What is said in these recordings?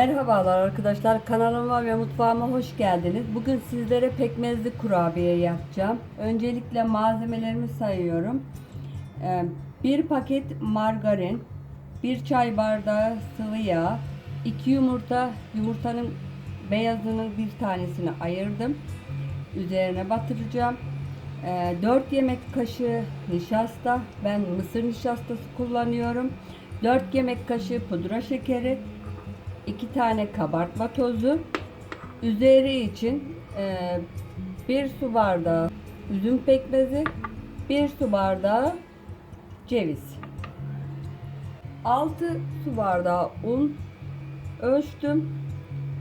Merhabalar arkadaşlar kanalıma ve mutfağıma hoş geldiniz. Bugün sizlere pekmezli kurabiye yapacağım. Öncelikle malzemelerimi sayıyorum. Ee, Bir paket margarin, bir çay bardağı sıvı yağ, iki yumurta, yumurtanın beyazının bir tanesini ayırdım. Üzerine batıracağım. 4 yemek kaşığı nişasta, ben mısır nişastası kullanıyorum. 4 yemek kaşığı pudra şekeri, 2 tane kabartma tozu, üzeri için e, bir su bardağı üzüm pekmezi, bir su bardağı ceviz. 6 su bardağı un ölçtüm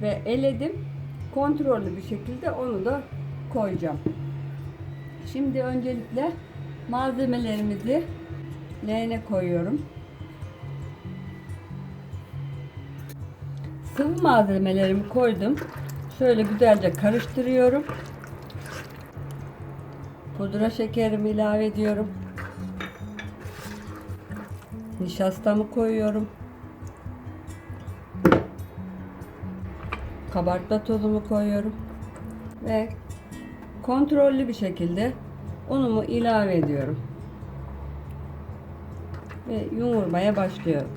ve eledim. Kontrollü bir şekilde onu da koyacağım. Şimdi öncelikle malzemelerimizi leğene koyuyorum. Sıvı malzemelerimi koydum. Şöyle güzelce karıştırıyorum. Pudra şekerimi ilave ediyorum. Nişastamı koyuyorum. Kabartma tozumu koyuyorum. Ve kontrollü bir şekilde unumu ilave ediyorum. Ve yoğurmaya başlıyorum.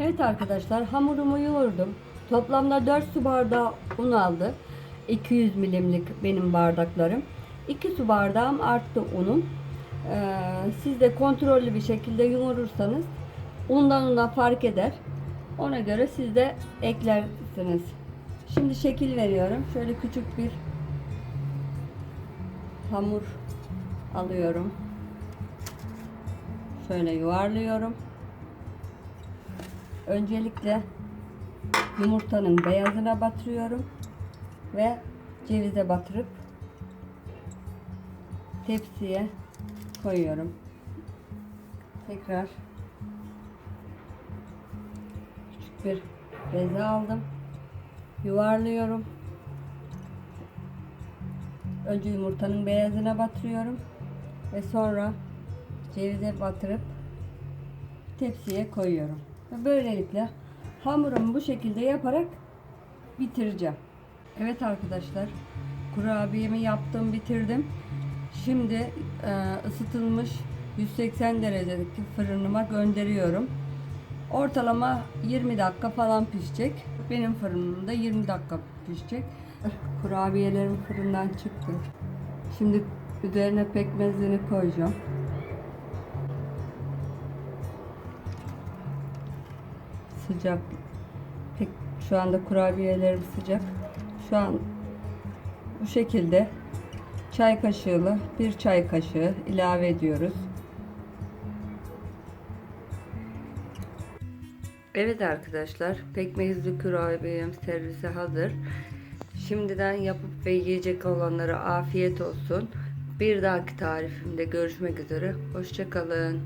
Evet arkadaşlar hamurumu yoğurdum. Toplamda 4 su bardağı un aldı. 200 milimlik benim bardaklarım. 2 su bardağım arttı unum. Ee, siz de kontrollü bir şekilde yoğurursanız undan una fark eder. Ona göre siz de eklersiniz. Şimdi şekil veriyorum. Şöyle küçük bir hamur alıyorum. Şöyle yuvarlıyorum. Öncelikle yumurtanın beyazına batırıyorum ve cevize batırıp tepsiye koyuyorum. Tekrar küçük bir beze aldım. Yuvarlıyorum. Önce yumurtanın beyazına batırıyorum ve sonra cevize batırıp tepsiye koyuyorum. Ve böylelikle hamurumu bu şekilde yaparak bitireceğim. Evet arkadaşlar kurabiyemi yaptım bitirdim. Şimdi e, ısıtılmış 180 derecedeki fırınıma gönderiyorum. Ortalama 20 dakika falan pişecek. Benim fırınımda 20 dakika pişecek. Kurabiyelerim fırından çıktı. Şimdi üzerine pekmezini koyacağım. Sıcak. Pek şu anda kurabiyelerim sıcak. Şu an bu şekilde çay kaşığıyla bir çay kaşığı ilave ediyoruz. Evet arkadaşlar, pekmezli kurabiyem servise hazır. Şimdiden yapıp ve yiyecek olanlara afiyet olsun. Bir dahaki tarifimde görüşmek üzere. Hoşçakalın.